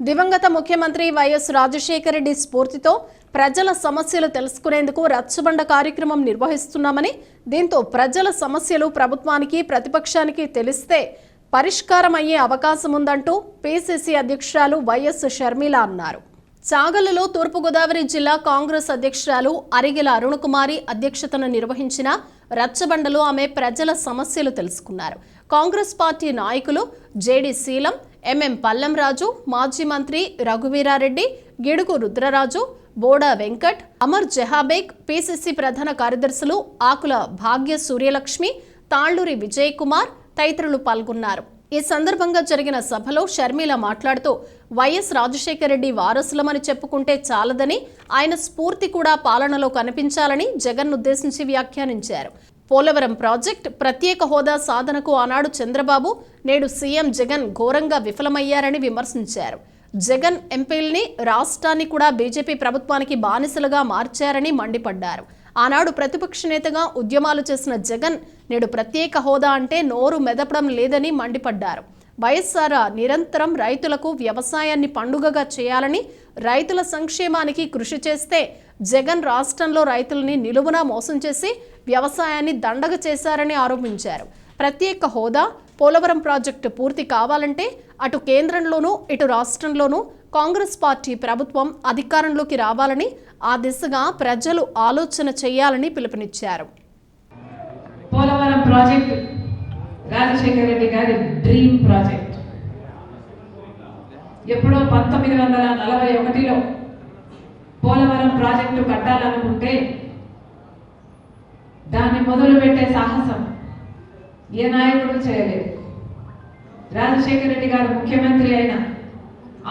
దివంగత ముఖ్యమంత్రి వైఎస్ రాజశేఖర రెడ్డి స్ఫూర్తితో ప్రజల సమస్యలు తెలుసుకునేందుకు రచ్చబండ కార్యక్రమం నిర్వహిస్తున్నామని దీంతో ప్రజల సమస్యలు ప్రభుత్వానికి ప్రతిపక్షానికి తెలిస్తే పరిష్కారం అయ్యే అవకాశం ఉందంటూ పిసిసి అధ్యక్షురాలు వైఎస్ షర్మిల అన్నారు. చాగలలో తూర్పుగోదావరి జిల్లా కాంగ్రెస్ అధ్యక్షురాలు అరిగెల అరుణకుమారి అధ్యక్షతన నిర్వహించిన రచ్చబండలో ఆమె ప్రజల సమస్యలు తెలుసుకున్నారు. కాంగ్రెస్ పార్టీ నాయకులు జేడి శీలం ఎంఎం పల్లంరాజు మాజీ మంత్రి రఘువీరారెడ్డి గిడుగు రుద్రరాజు బోడా వెంకట్ అమర్ జహాబేగ్ పిసిసి ప్రధాన కార్యదర్శులు ఆకుల భాగ్య సూర్యలక్ష్మి తాళ్ళూరి విజయ్ కుమార్ తదితరులు పాల్గొన్నారు. ఈ సందర్భంగా జరిగిన సభలో షర్మిల మాట్లాడుతూ వైఎస్ రాజశేఖర రెడ్డి వారసులమని చెప్పుకుంటే చాలదని ఆయన స్ఫూర్తి కూడా పాలనలో కనిపించాలని జగన్ ఉద్దేశించి వ్యాఖ్యానించారు. పోలవరం ప్రాజెక్ట్ ప్రత్యేక హోదా సాధనకు ఆనాడు చంద్రబాబు నేడు సీఎం జగన్ ఘోరంగా విఫలమయ్యారని విమర్శించారు. జగన్ ఎంపీల్ని రాష్ట్రాన్ని కూడా బీజేపీ ప్రభుత్వానికి బానిసలుగా మార్చారని మండిపడ్డారు. ఆనాడు ప్రతిపక్ష నేతగా ఉద్యమాలు చేసిన జగన్ నేడు ప్రత్యేక హోదా అంటే నోరు మెదపడం లేదని మండిపడ్డారు. వైఎస్ఆర్ నిరంతరం రైతులకు వ్యవసాయాన్ని పండుగగా చేయాలని రైతుల సంక్షేమానికి కృషి చేస్తే జగన్ రాష్ట్రంలో రైతుల్ని నిలువున మోసం చేసి వ్యవసాయాన్ని దండగ చేశారని ఆరోపించారు. ప్రత్యేక హోదా పోలవరం ప్రాజెక్టు పూర్తి కావాలంటే అటు కేంద్రంలోనూ ఇటు రాష్ట్రంలోనూ కాంగ్రెస్ పార్టీ ప్రభుత్వం అధికారంలోకి రావాలని ఆ దిశగా ప్రజలు ఆలోచన చేయాలని పిలుపునిచ్చారు. పోలవరం ప్రాజెక్ట్ రాజశేఖర రెడ్డి గారి డ్రీమ్ ప్రాజెక్ట్. ఎప్పుడో పంతొమ్మిది వందల నలభై ఒకటిలో పోలవరం ప్రాజెక్టు కట్టాలనుకుంటే దాన్ని మొదలుపెట్టే సాహసం ఏ నాయకుడు చేయలేదు. రాజశేఖర రెడ్డి గారు ముఖ్యమంత్రి అయిన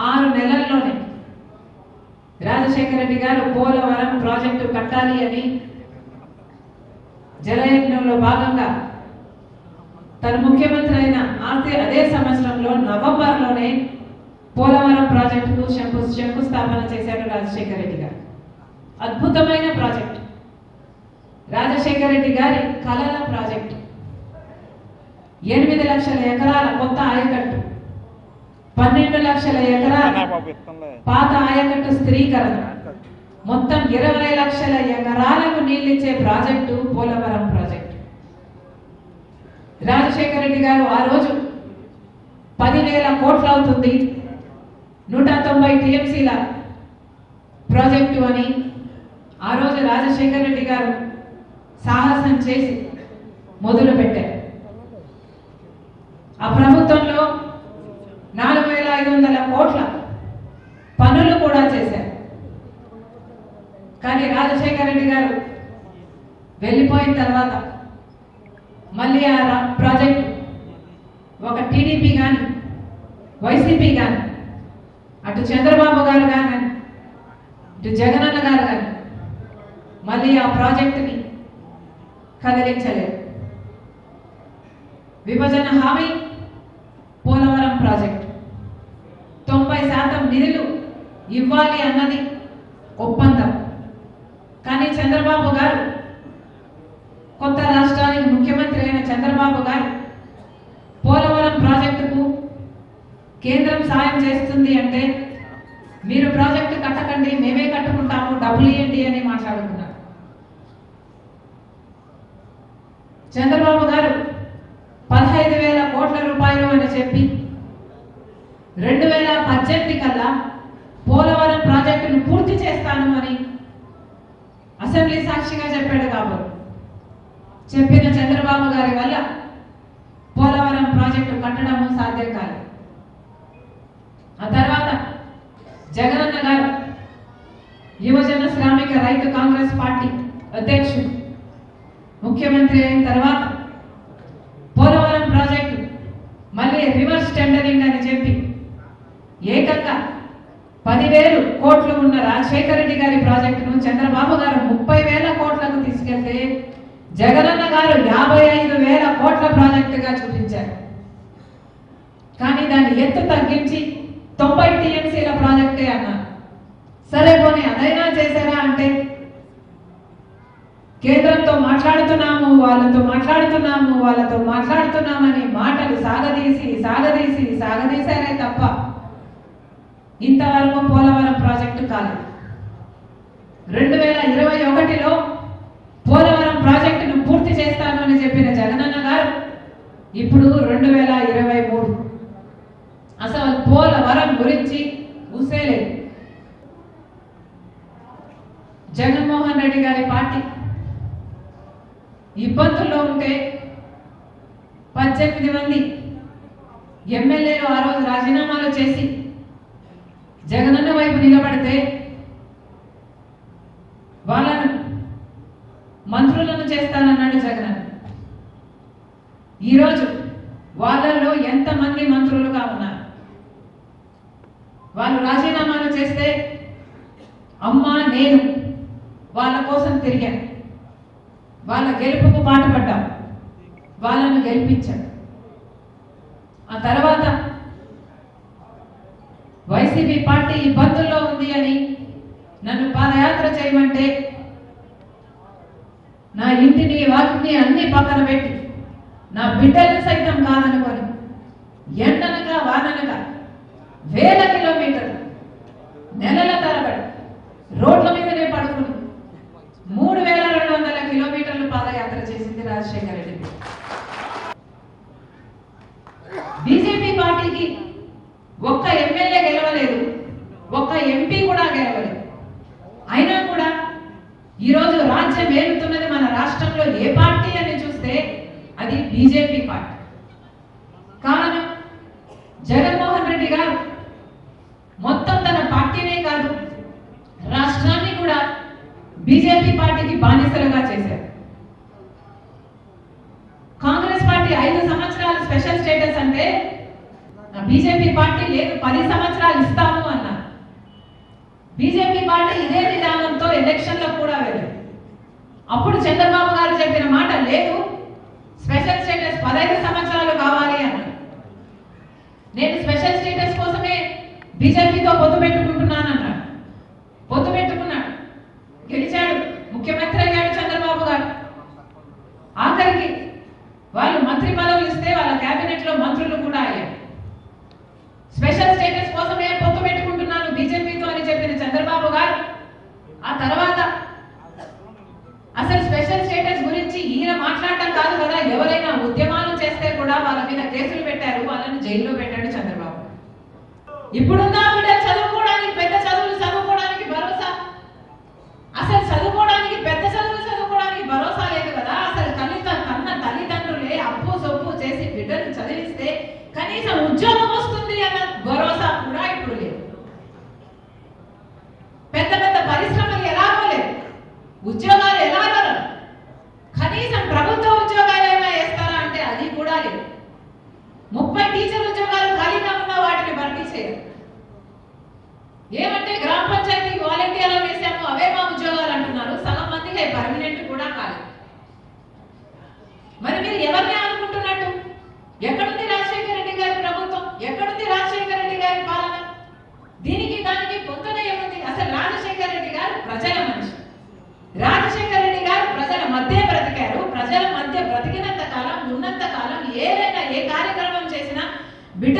ఆరు నెలల్లోనే రాజశేఖర రెడ్డి గారు పోలవరం ప్రాజెక్టు కట్టాలి అని జలయజ్ఞంలో భాగంగా తను ముఖ్యమంత్రి అయిన ఆర్థిక అదే సంవత్సరంలో నవంబర్లోనే పోలవరం ప్రాజెక్టుకు శంకు శంకుస్థాపన చేశారు రాజశేఖర రెడ్డి గారు అద్భుతమైన ప్రాజెక్ట్. రాజశేఖర రెడ్డి గారి కలల ప్రాజెక్టు. ఎనిమిది లక్షల ఎకరాల కొత్త ఆయకట్టు. పన్నెండు లక్షల ఎకరాల పాత ఆయకట్టు స్థిరీకరణ. మొత్తం ఇరవై లక్షల ఎకరాలకు నీళ్ళిచ్చే ప్రాజెక్టు పోలవరం ప్రాజెక్టు. రాజశేఖర రెడ్డి గారు ఆ రోజు పదివేల కోట్లు అవుతుంది నూట తొంభై టీఎంసీల ప్రాజెక్టు అని ఆ రోజు రాజశేఖర రెడ్డి గారు సాహసం చేసి మొదలు పెట్టారు ఆ ప్రభుత్వంలో నాలుగు వేల ఐదు వందల కోట్ల పనులు కూడా చేశారు. కానీ రాజశేఖర రెడ్డి గారు వెళ్ళిపోయిన తర్వాత మళ్ళీ ఆ ప్రాజెక్టు ఒక టీడీపీ కానీ వైసీపీ కానీ అటు చంద్రబాబు గారు కానీ ఇటు జగనన్న గారు కానీ మళ్ళీ ఆ ప్రాజెక్టుని కదిలించలేదు. విభజన హామీ పోలవరం ప్రాజెక్టు. తొంభై శాతం నిధులు ఇవ్వాలి అన్నది ఒప్పందం. కానీ చంద్రబాబు గారు కొత్త రాష్ట్రానికి ముఖ్యమంత్రి అయిన చంద్రబాబు గారు పోలవరం ప్రాజెక్టుకు కేంద్రం సాయం చేస్తుంది అంటే మీరు ప్రాజెక్టు కట్టకండి మేమే కట్టుకుంటాము డబ్బులు ఇవ్వండి అని మాట్లాడుకున్నారు చంద్రబాబు గారు పదహైదు వేల కోట్ల రూపాయలు అని చెప్పి రెండు వేల పద్దెనిమిది కల్లా పోలవరం ప్రాజెక్టును పూర్తి చేస్తాను అని అసెంబ్లీ సాక్షిగా చెప్పాడు కాబట్టి చెప్పిన చంద్రబాబు గారి వల్ల పోలవరం ప్రాజెక్టు కట్టడము సాధ్యం కాలేదు. ఆ తర్వాత జగనన్న గారు యువజన శ్రామిక రైతు కాంగ్రెస్ పార్టీ అధ్యక్షుడు ముఖ్యమంత్రి అయిన తర్వాత పోలవరం ప్రాజెక్టు మళ్ళీ రివర్స్ టెండరింగ్ అని చెప్పి ఏకంగా పదివేలు కోట్లు ఉన్న రాజశేఖర రెడ్డి గారి ప్రాజెక్టును చంద్రబాబు గారు ముప్పై వేల కోట్లకు తీసుకెళ్తే జగనన్న గారు యాభై ఐదు వేల కోట్ల ప్రాజెక్టుగా చూపించారు. కానీ దాన్ని ఎత్తు తగ్గించి తొంభై టీఎంసీల ప్రాజెక్టే అన్నారు సరే పోనీ అదైనా చేశారా అంటే? కేంద్రంతో మాట్లాడుతున్నాము వాళ్ళతో మాట్లాడుతున్నాము వాళ్ళతో మాట్లాడుతున్నామని మాటలు సాగదీసి సాగదీసి సాగదీశారే తప్ప ఇంతవరకు పోలవరం ప్రాజెక్టు కాలేదు. రెండు వేల ఇరవై ఒకటిలో పోలవరం ప్రాజెక్టును పూర్తి చేస్తాను అని చెప్పిన జగనన్న గారు ఇప్పుడు రెండు వేల ఇరవై మూడు. గురించి ఊసేలేదు. జగన్మోహన్ రెడ్డి గారి పార్టీ ఇబ్బందుల్లో ఉంటే పద్దెనిమిది మంది ఎమ్మెల్యేలు ఆ రోజు రాజీనామాలు చేసి జగనన్న వైపు నిలబడితే వాళ్ళను మంత్రులను చేస్తానన్నాడు జగన్ ఈరోజు వాళ్ళల్లో ఎంతమంది మంత్రులుగా ఉన్నారు? వాళ్ళు రాజీనామాలు చేస్తే అమ్మా నేను వాళ్ళ కోసం తిరిగాను. వాళ్ళ గెలుపుకు పాటుపడ్డాం. వాళ్ళను గెలిపించాను ఆ తర్వాత వైసీపీ పార్టీ ఇబ్బందుల్లో ఉంది అని నన్ను పాదయాత్ర చేయమంటే నా ఇంటిని వాకిని అన్ని పక్కన పెట్టి నా బిడ్డలు సైతం కాదనుకొని ఎండనగా వాననగా వేల కిలోమీటర్లు నెలల తరబడి రోడ్ల మీదనే పడుకుని మూడు వేల రెండు వందల కిలోమీటర్లు పాదయాత్ర చేసింది రాజశేఖర రెడ్డి. బీజేపీ పార్టీకి ఒక్క ఎమ్మెల్యే గెలవలేదు ఒక్క ఎంపీ కూడా గెలవలేదు. అయినా కూడా ఈరోజు రాజ్యం ఏలుతున్నది మన రాష్ట్రంలో ఏ పార్టీ అని చూస్తే అది బీజేపీ పార్టీ కారణం జగన్మోహన్ రెడ్డి గారు మొత్తం తన పార్టీనే కాదు రాష్ట్రాన్ని కూడా బీజేపీ పార్టీకి బానిసలుగా చేశారు పార్టీ ఐదు సంవత్సరాలు స్పెషల్ స్టేటస్ అంటే బీజేపీ పార్టీ లేదు పది సంవత్సరాలు ఇస్తాము అన్నారు. బీజేపీ పార్టీ ఇదే విధానంతో ఎలక్షన్లో కూడా వెళ్ళింది అప్పుడు చంద్రబాబు గారు చెప్పిన మాట లేదు స్పెషల్ స్టేటస్ పదహైదు సంవత్సరాలు కావాలి అన్నారు. నేను స్పెషల్ స్టేటస్ కోసమే బీజేపీతో పొత్తు పెట్టుకుంటున్నాను అన్నారు పొత్తు పెట్టుకున్నాడు గెలిచాడు ముఖ్యమంత్రి అయ్యాడు చంద్రబాబు గారు ఆఖరికి వాళ్ళు మంత్రి పదవులు ఇస్తే వాళ్ళ కేబినెట్లో మంత్రులు కూడా అయ్యారు స్పెషల్ స్టేటస్ కోసమే పొత్తు పెట్టుకుంటున్నాను బీజేపీతో అని చెప్పిన చంద్రబాబు గారు ఆ తర్వాత అసలు స్పెషల్ స్టేటస్ గురించి ఈయన మాట్లాడటం కాదు కదా ఎవరైనా ఉద్యమాలు చేస్తే కూడా వాళ్ళ మీద కేసులు పెట్టారు వాళ్ళని జైల్లో పెట్టాడు చంద్రబాబు. ఇప్పుడున్న బిడ్డ చదువుకోవడానికి పెద్ద చదువులు చదువుకోవడానికి భరోసా? అసలు చదువుకోవడానికి పెద్ద చదువులు చదువుకోవడానికి భరోసా లేదు కదా? అసలు కనీస కన్న తల్లిదండ్రులే అప్పు సొప్పు చేసి బిడ్డలు చదివిస్తే కనీసం ఉద్యోగం వస్తుంది అన్న భరోసా కూడా ఇప్పుడు లేదు. పెద్ద పెద్ద పరిశ్రమలు ఎలాగో లేవు. ఉద్యోగం ఎలాగో లేవు. కనీసం ప్రభుత్వ ఉద్యోగాలైనా వేస్తారా అంటే అది కూడా లేదు ముప్పై టీచర్ ఉద్యోగాలు ఖాళీగా ఉన్న వాటిని భర్తీ చేయరు ఏమంటే గ్రామ పంచాయతీ వాలంటీర్లు వేసాము అవే మా ఉద్యోగాలు అంటున్నారు. సగం మందికి పర్మనెంట్ కూడా కాలేదు మరి మీరు ఎవరిని అనుకుంటున్నట్టు? ఎక్కడుంది రాజశేఖర రెడ్డి గారి ప్రభుత్వం? ఎక్కడుంది రాజశేఖర రెడ్డి గారి పాలన? దీనికి దానికి పొంతన ఏముంది? అసలు రాజశేఖర రెడ్డి గారు ప్రజల మనిషి. రాజశేఖర రెడ్డి గారు ప్రజల మధ్య బ్రతికారు. ప్రజల మధ్య బ్రతికినంత కాలం ఉన్నంత కాలం ఏదైనా ఏ కార్యక్రమం చేసినా బిడ్డ